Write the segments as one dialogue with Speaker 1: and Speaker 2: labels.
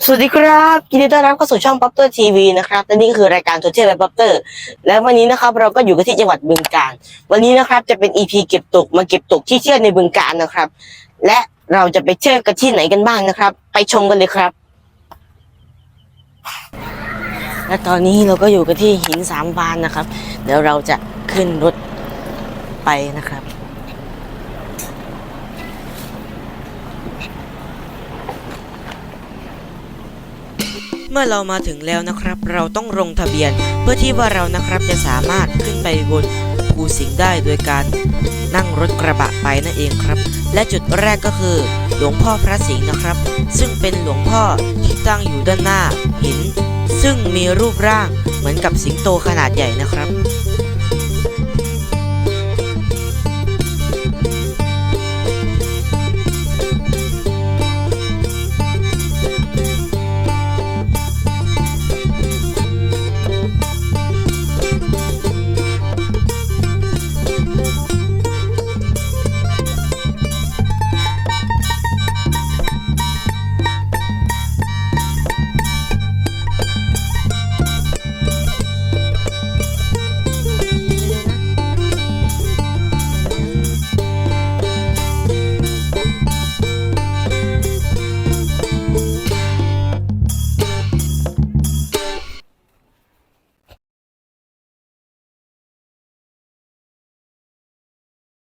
Speaker 1: สวัสดีครับยินดีต้อนรับเข้าสู่ช่องป๊อปเตอร์ทีวีนะครับและนี่ก็คือรายการโซเชียลแบบป๊อปเตอร์ และวันนี้นะครับเราก็อยู่กันที่จังหวัดบึงกาฬวันนี้นะครับจะเป็น EP เก็บตกมาเก็บตกที่เที่ยวในบึงกาฬนะครับ และเราจะไปเที่ยวกันที่ไหนกันบ้างนะครับ ไปชมกันเลยครับ และตอนนี้เราก็อยู่กันที่หินสามวานนะครับ เดี๋ยวเราจะขึ้นรถไปนะครับ
Speaker 2: เมื่อเรามาถึงแล้วนะครับ เราต้องลงทะเบียนเพื่อที่ว่าเรานะครับจะสามารถขึ้นไปบนภูสิงห์ได้โดยการนั่งรถกระบะไปนั่นเองครับ และจุดแรกก็คือหลวงพ่อพระสิงห์นะครับ ซึ่งเป็นหลวงพ่อที่ตั้งอยู่ด้านหน้าหิน ซึ่งมีรูปร่างเหมือนกับสิงโตขนาดใหญ่นะครับ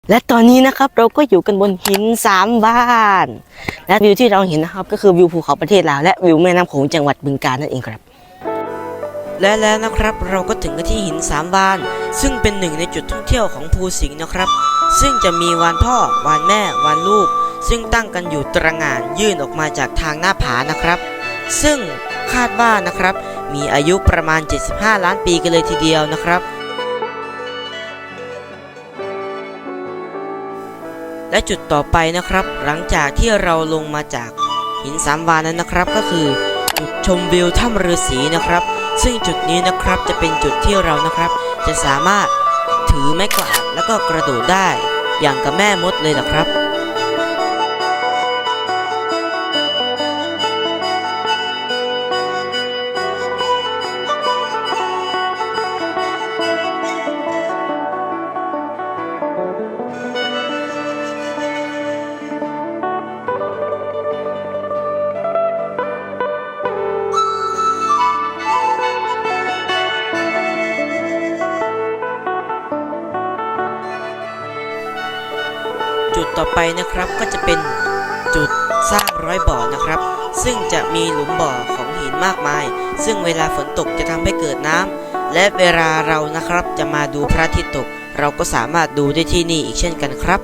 Speaker 1: และตอนนี้นะครับเราก็อยู่กันบนหินสามบ้าน และวิวที่เราเห็นนะครับ ก็คือวิวภูเขาประเทศลาวและวิวแม่น้ำโขงจังหวัดบึงกาฬนั่นเองครับ
Speaker 2: และแล้วนะครับเราก็ถึงกันที่หินสามวาน ซึ่งเป็นหนึ่งในจุดท่องเที่ยวของภูสิงห์นะครับ ซึ่งจะมีวานพ่อ วานแม่ วานลูก ซึ่งตั้งกันอยู่ตระหง่านยื่นออกมาจากทางหน้าผานะครับ ซึ่งคาดว่านะครับ มีอายุประมาณ 75 ล้านปีกันเลยทีเดียวนะครับ และจุดต่อไปนะครับ หลังจากที่เราลงมาจากหินสามวานนั้นนะครับ ก็คือจุดชมวิวถ้ำฤาษีนะครับ ซึ่งจุดนี้นะครับจะเป็นจุดที่เรานะครับ จะสามารถถือไม้กวาดแล้วก็กระโดดได้อย่างกับแม่มดเลยละครับ ต่อไปนะครับก็จะเป็นจุดสร้างร้อยบ่อนะครับ ซึ่งจะมีหลุมบ่อของหินมากมาย ซึ่งเวลาฝนตกจะทำให้เกิดน้ำและเวลาเรานะครับจะมาดูพระอาทิตย์ตก เราก็สามารถดูได้ที่นี่อีกเช่นกันครับ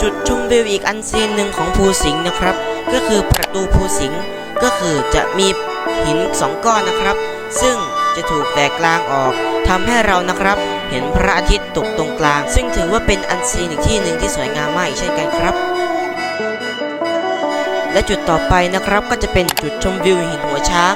Speaker 2: จุดชมวิวอีกอันซีนหนึ่งของภูสิงห์นะครับ ก็คือประตูภูสิงห์ก็คือจะมีหินสองก้อนนะครับ ซึ่งจะถูกแตกกลางออกทำให้เรานะครับ ห็นพระอาทิตย์ตกตรงกลาง ซึ่งถือว่าเป็นอันซีนอีกที่หนึ่งที่สวยงามมากอีกเช่นกันครับ และจุดต่อไปนะครับก็จะเป็นจุดชมวิวหินหัวช้าง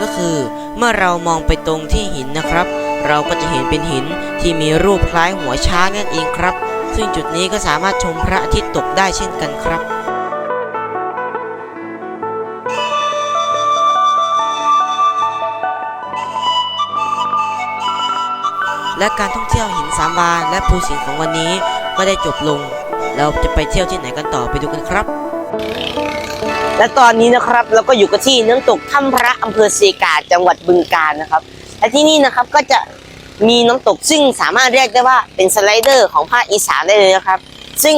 Speaker 2: ก็คือเมื่อเรามองไปตรงที่หินนะครับ เราก็จะเห็นเป็นหินที่มีรูปคล้ายหัวช้างนั่นเองครับ ซึ่งจุดนี้ก็สามารถชมพระอาทิตย์ตกได้เช่นกันครับ และการท่องเที่ยวหินสามวาและภูสิงห์ของวันนี้ก็ได้จบลง เราจะไปเที่ยวที่ไหนกันต่อไปดูกันครับ
Speaker 1: และตอนนี้นะครับเราก็อยู่กันที่น้ำตกถ้ำพระอำเภอเซกาจังหวัดบึงกาฬนะครับและที่นี่นะครับก็จะมีน้ำตกซึ่งสามารถเรียกได้ว่าเป็นสไลเดอร์ของภาคอีสานได้เลยนะครับ ซึ่ง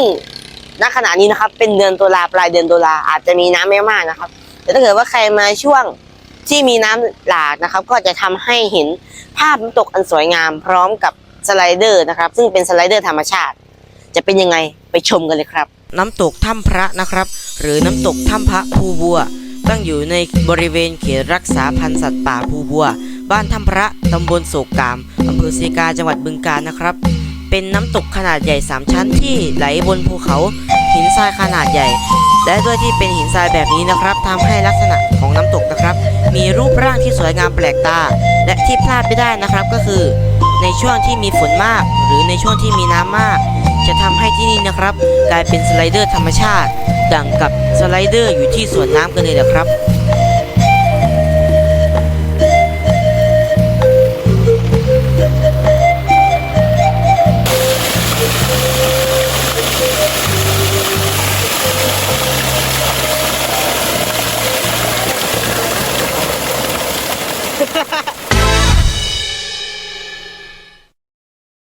Speaker 1: ณขณะนี้นะครับเป็นเดือนตุลาปลายเดือนตุลาอาจจะมีน้ำไม่มากนะครับ แต่ถ้าเกิดว่าใครมาช่วง ที่มีน้ำหลากนะครับ ก็จะทำให้เห็นภาพน้ำตกอันสวยงามพร้อมกับสไลเดอร์นะครับ ซึ่งเป็นสไลเดอร์ธรรมชาติ จะเป็นยังไงไปชมกันเลยครับ
Speaker 2: น้ำตกถ้ำพระนะครับ หรือน้ำตกถ้ำพระภูบัว ตั้งอยู่ในบริเวณเขตรักษาพันธุ์สัตว์ป่าภูบัว บ้านถ้ำพระตำบลโศกกามอำเภอเซกาจังหวัดบึงกาฬนะครับ เป็นน้ำตกขนาดใหญ่ 3 ชั้นที่ไหลบนภูเขา หินทรายขนาดใหญ่ และด้วยที่เป็นหินทรายแบบนี้นะครับทำให้ลักษณะของน้ำตกนะครับ มีรูปร่างที่สวยงามแปลกตา และที่พลาดไม่ได้นะครับก็คือ ในช่วงที่มีฝนมาก หรือในช่วงที่มีน้ำมาก จะทำให้ที่นี่นะครับ กลายเป็นสไลเดอร์ธรรมชาติ ดังกับสไลเดอร์อยู่ที่สวนน้ำกันเลยแหละครับ